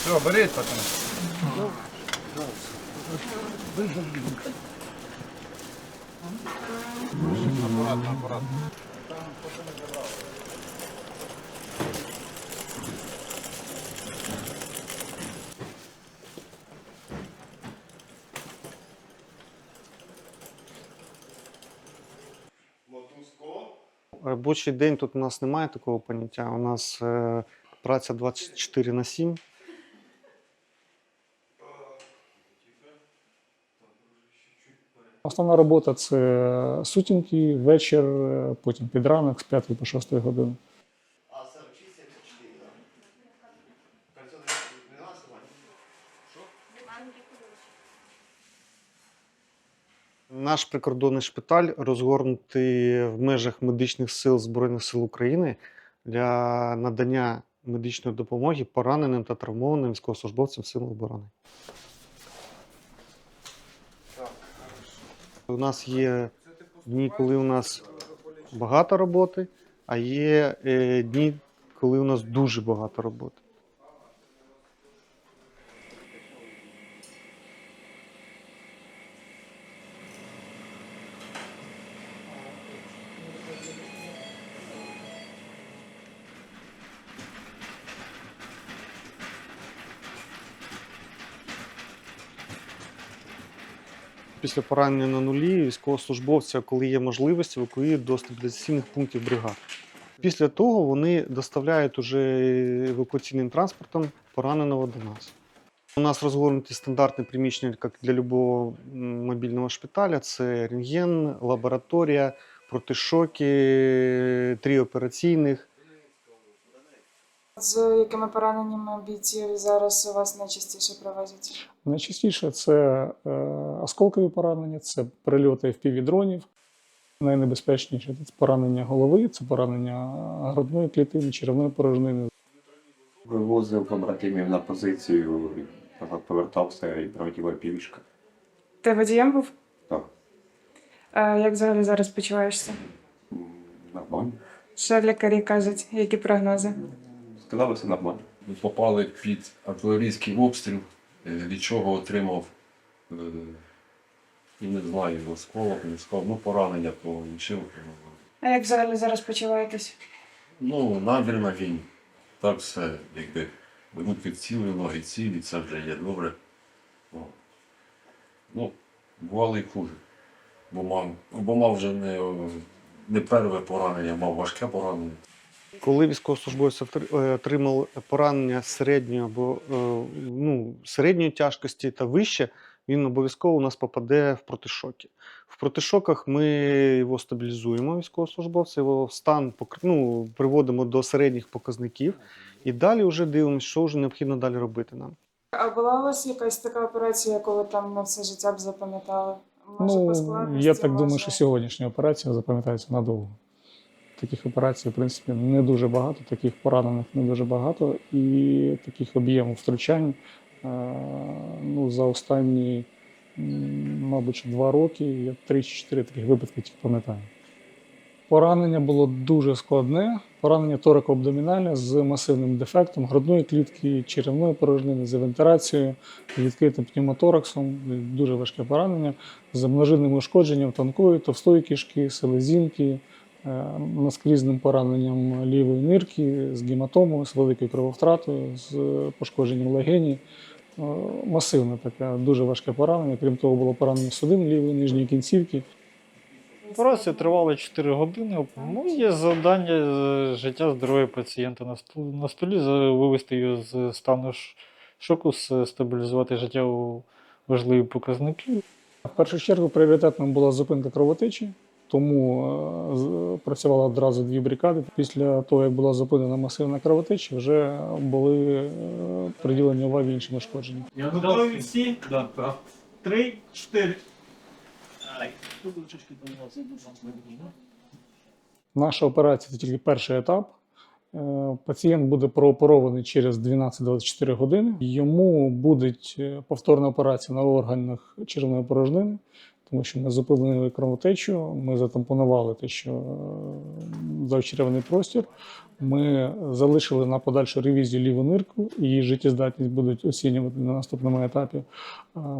Все, беріть, пацани. Аккуратно, аккуратно. Робочий день тут у нас немає такого поняття. У нас е, праця 24 на 7. Основна робота це сутінки, вечір, е, потім під ранок з 5 по 6 години. А 46, 74, да? Кольцо 12 Наш прикордонний шпиталь розгорнутий в межах медичних сил Збройних сил України для надання медичної допомоги пораненим та травмованим військовослужбовцям Сил оборони. У нас є дні, коли у нас багато роботи, а є е, дні, коли у нас дуже багато роботи. Після поранення на нулі військовослужбовця, коли є можливість, евакуюють до стабілізаційних пунктів бригад. Після того вони доставляють уже евакуаційним транспортом пораненого до нас. У нас розгорнуті стандартні приміщення, як для м, мобільного шпиталя: це рентген, лабораторія, протишоки, три операційних. З якими пораненнями бійців зараз у вас найчастіше привозять? Найчастіше це е, осколкові поранення, це прильоти FPV-дронів. Найнебезпечніше це поранення голови, це поранення грудної клітини, черевної порожнини. Вивозив побратимів на позицію, повертався і прилетіла півішка. Ти водієм був? Так, А як взагалі зараз почуваєшся? нормально. Що лікарі кажуть, які прогнози? Сказали, все нормально. Ми попали під артилерійський обстріл, е, від чого отримав, е, і не знаю, осколок, не осколок, ну поранення получив. А як взагалі зараз почуваєтесь? Ну, набір на війні. Так все, якби руки цілі, ноги цілі, це вже є добре. О. Ну, бувало і хуже. Бо мав, бо мав вже не, не перше поранення, мав важке поранення. Коли військовослужбовець е, отримав поранення середньої або е, ну, середньої тяжкості та вище, він обов'язково у нас попаде в протишоки. В протишоках ми його стабілізуємо, військовослужбовця, його стан ну, приводимо до середніх показників і далі вже дивимося, що вже необхідно далі робити нам. А була у вас якась така операція, яку ви там на все життя б запам'ятали? Може, по Ну, складності, я так думаю, що сьогоднішня операція запам'ятається надовго. Таких операцій, в принципі, не дуже багато, таких поранених не дуже багато, і таких об'ємів втручань е, ну, за останні, мабуть, два роки я три чи чотири таких випадки тільки пам'ятаю. Поранення було дуже складне. Поранення торико-абдомінальне з масивним дефектом грудної клітки, черевної порожнини, з вентиляцією, відкритим пневмотораксом. Дуже важке поранення з множинним ушкодженням тонкої, товстої кишки, селезінки, наскрізним пораненням лівої нирки, з гематомою, з великою крововтратою, з пошкодженням легені. Е, Масивне таке, дуже важке поранення. Крім того, було поранення судин лівої нижньої кінцівки. Операція тривала 4 години. Ну, є завдання е, життя здоров'я пацієнта на столі, вивести його з стану шоку, стабілізувати життєво важливі показники. В першу чергу пріоритетним була зупинка кровотечі, тому е, працювали одразу дві бригади. Після того, як була зупинена масивна кровотеча, вже були е, приділені уваги іншим ушкодженням. Готові всі? Да. Три, чотири. Наша операція це тільки перший етап. Е, Пацієнт буде прооперований через 12-24 години. Йому буде повторна операція на органах черевної порожнини. Тому що ми зупинили кровотечу, ми затампонували те, що е, завчеревний простір. Ми залишили на подальшу ревізію ліву нирку, її життєздатність будуть оцінювати на наступному етапі.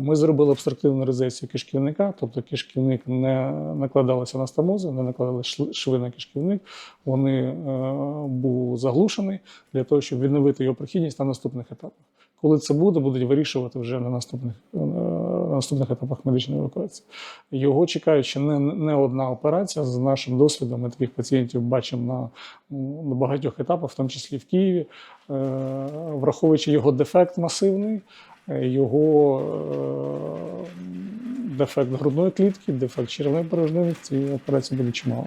Ми зробили обструктивну резекцію кишківника, тобто кишківник не накладалися на стамози, не накладали шви на кишківник. Вони е, був заглушений для того, щоб відновити його прохідність на наступних етапах. Коли це буде, будуть вирішувати вже на наступних, е, на наступних етапах медичної евакуації. Його чекають ще не, не одна операція. З нашим досвідом ми таких пацієнтів бачимо на, на багатьох етапах, в тому числі в Києві, Е, враховуючи його дефект масивний, е, його е, дефект грудної клітки, дефект черевної порожнини, ці операції будуть чимало.